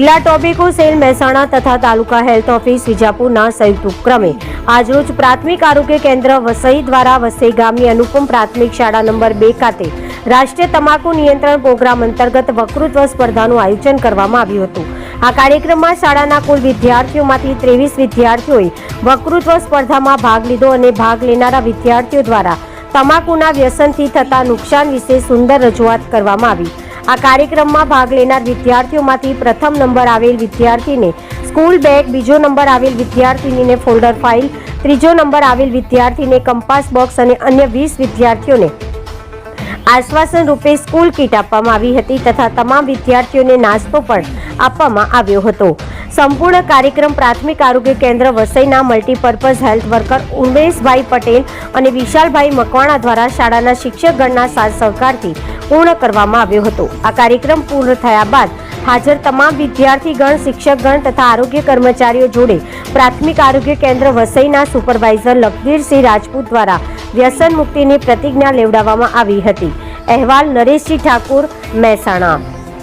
જિલ્લા tobacco, cell Mehsana તથા તાલુકા health office વિજાપુરના સંયુક્ત ઉપક્રમે આજરોજ પ્રાથમિક આરોગ્ય કેન્દ્ર વસઈ દ્વારા વસઈ ગામની અનુપમ પ્રાથમિક શાળા નંબર બે ખાતે રાષ્ટ્રીય તમાકુ નિયંત્રણ પ્રોગ્રામ અંતર્ગત વકૃત્વ સ્પર્ધાનું આયોજન કરવામાં આવ્યું હતું. આ કાર્યક્રમમાં શાળાના કુલ વિદ્યાર્થીઓમાંથી ત્રેવીસ વિદ્યાર્થીઓએ વકૃત્વ સ્પર્ધામાં ભાગ લીધો અને ભાગ લેનારા વિદ્યાર્થીઓ દ્વારા તમાકુના વ્યસનથી થતા નુકસાન વિશે સુંદર રજૂઆત કરવામાં આવી. આ કાર્યક્રમમાં ભાગ લેનાર વિદ્યાર્થીઓમાંથી પ્રથમ નંબર આવેલ વિદ્યાર્થીને સ્કૂલ બેગ, બીજો નંબર આવેલ વિદ્યાર્થીનીને ફોલ્ડર ફાઇલ, ત્રીજો નંબર આવેલ વિદ્યાર્થીને કંપાસ બોક્સ અને અન્ય વીસ વિદ્યાર્થીઓને આશ્વાસન રૂપે સ્કૂલ કીટ આપવામાં આવી હતી તથા તમામ વિદ્યાર્થીઓને નાસ્તો પણ આપવામાં આવ્યો હતો. સંપૂર્ણ કાર્યક્રમ પ્રાથમિક આરોગ્ય કેન્દ્ર વસઈના multipurpose health worker Umeshbhai Patel અને વિશાલભાઈ મકવાણા દ્વારા શાળાના શિક્ષકગણના સાથ સહકારથી પૂર્ણ કરવામાં આવ્યો હતો. આ કાર્યક્રમ પૂર્ણ થયા બાદ હાજર તમામ વિદ્યાર્થીગણ, શિક્ષકગણ તથા આરોગ્ય કર્મચારીઓ જોડે પ્રાથમિક આરોગ્ય કેન્દ્ર વસઈના સુપરવાઇઝર લખબીરસિંહ રાજપૂત દ્વારા વ્યસન મુક્તિની પ્રતિજ્ઞા લેવડાવવામાં આવી હતી. અહેવાલ નરેશજી ઠાકુર, મહેસાણા.